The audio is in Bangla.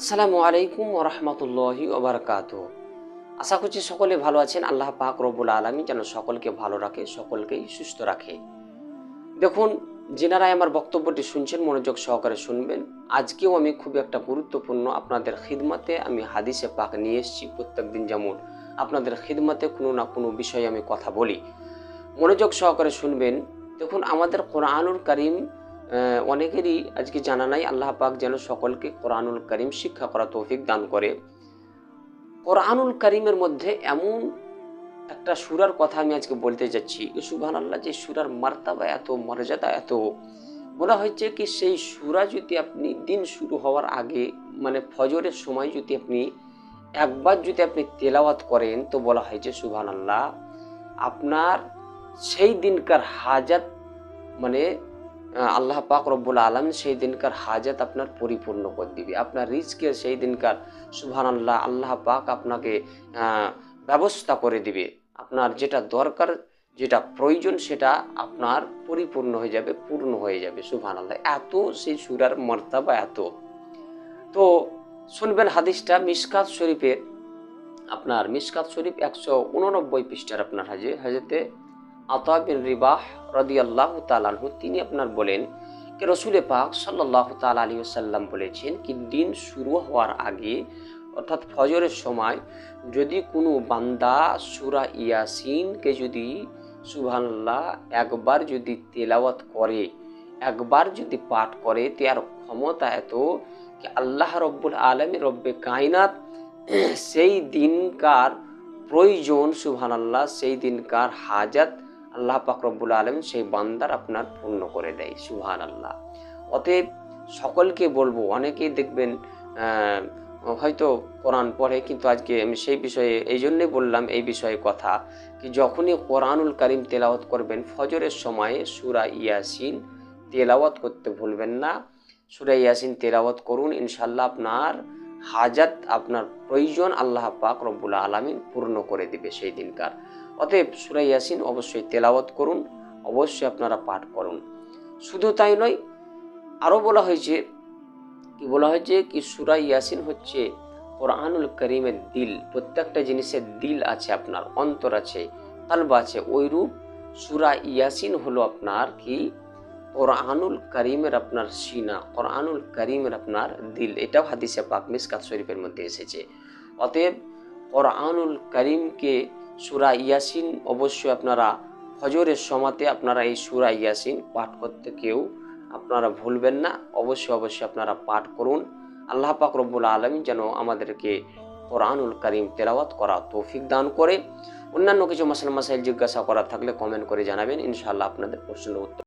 আসসালামু আলাইকুম ওরহমতুল্লাহি ওবরকাত আশা করছি সকলে ভালো আছেন। আল্লাহ পাক রব্বুল আলমী যেন সকলকে ভালো রাখে, সকলকেই সুস্থ রাখে। দেখুন, যেনারাই আমার বক্তব্যটি শুনছেন, মনোযোগ সহকারে শুনবেন। আজকেও আমি খুব একটা গুরুত্বপূর্ণ আপনাদের খিদমাতে আমি হাদিসে পাক নিয়ে এসেছি। প্রত্যেক দিন যেমন আপনাদের খিদমাতে কোনো না কোনো বিষয়ে আমি কথা বলি। মনোযোগ সহকারে শুনবেন। দেখুন, আমাদের কোরআনুল করিম অনেকেরই আজকে জানা নাই, আল্লাহ পাক যেন সকলকে কোরআনুল করিম শিক্ষা করা তৌফিক দান করে। কোরআনুল করিমের মধ্যে এমন একটা সুরার কথা আমি আজকে বলতে যাচ্ছি সুবহান আল্লাহ যে সুরার মার্তাবা এত, মর্যাদা এত। বলা হয়েছে কি সেই সুরা যদি আপনি দিন শুরু হওয়ার আগে মানে ফজরের সময় যদি আপনি একবার যদি আপনি তেলাওয়াত করেন, তো বলা হয়েছে সুবহান আল্লাহ আপনার সেই দিনকার হাজাত মানে আল্লাহ পাক রব্বুল আলম সেই দিনকার হাজাত আপনার পরিপূর্ণ করে দিবে। আপনার রিজকের সেই দিনকার সুবহান আল্লাহ আল্লাহ পাক আপনাকে ব্যবস্থা করে দিবে। আপনার যেটা দরকার, যেটা প্রয়োজন সেটা আপনার পরিপূর্ণ হয়ে যাবে, পূর্ণ হয়ে যাবে সুবহান আল্লাহ এত সেই সুরার মর্তাবা এত। তো শুনবেন হাদিসটা, মিসকাত শরীফের, আপনার মিসকাত শরীফ একশো উননব্বই পৃষ্ঠার আপনার হাজে হাজেতে আতা রিবাহ রদিয়াল্লাহ তালানহু তিনি আপনার বলেন কি রসুলে পাক সাল্লাহ তাল আলী সাল্লাম বলেছেন কি দিন শুরু হওয়ার আগে, অর্থাৎ ফজরের সময়, যদি কোনো বান্দা সুরা ইয়াসিনকে যদি সুবহানাল্লাহ একবার যদি তেলাওয়াত করে, একবার যদি পাঠ করে, তার ক্ষমতা এত কি আল্লাহ রব্বুল আলমী রব্বে কায়নাত সেই দিনকার প্রয়োজন সুবহানাল্লাহ, সেই দিনকার হাজাত আল্লাহ পাক রব্বুল আলম সেই বান্দার আপনার পূর্ণ করে দেয় সুহান আল্লাহ অতএব সকলকে বলব, অনেকেই দেখবেন হয়তো কোরআন পড়ে, কিন্তু আজকে আমি সেই বিষয়ে, এই জন্যই বললাম এই বিষয়ে কথা কি যখনই কোরআনুল করিম তেলাওয়াত করবেন, ফজরের সময়ে সুরা ইয়াসিন তেলাওয়াত করতে ভুলবেন না। সুরা ইয়াসিন তেলাওয়াত করুন ইনশাল্লাহ আপনার হাজাত, আপনার প্রয়োজন আল্লাহ পাক রব্বুল আলমিন পূর্ণ করে দিবে সেই দিনকার। অতএব সুরা ইয়াসিন অবশ্যই তেলাওয়াত করুন, অবশ্যই আপনারা পাঠ করুন। শুধু তাই নয় আরও বলা হয়েছে, কি বলা হয়েছে কি সুরা ইয়াসিন হচ্ছে কোরআনুল করিমের দিল। প্রত্যেকটা জিনিসের দিল আছে আপনার, অন্তর আছে, কালবা আছে। ওইরূপ সুরা ইয়াসিন হলো আপনার কি? কোরআনুল করিমের আপনার সিনা, কোরআনুল করিমের আপনার দিল। এটাও হাদিসে পাক মিসকাত শরীফের মধ্যে এসেছে। অতএব কোরআনুল করিমকে সুরা ইয়াসিন, অবশ্যই আপনারা হজরের সমাতে আপনারা এই সুরা ইয়াসিন পাঠ করতে কেউ আপনারা ভুলবেন না। অবশ্যই অবশ্যই আপনারা পাঠ করুন। আল্লাহ পাক রব্বুল আলমী যেন আমাদেরকে কোরআনুল করিম তেলাওয়াত করা তৌফিক দান করে। অন্যান্য কিছু মশাল মশাইল জিজ্ঞাসা করা থাকলে কমেন্ট করে জানাবেন। ইনশাআল্লাহ আপনাদের প্রশ্নের উত্তর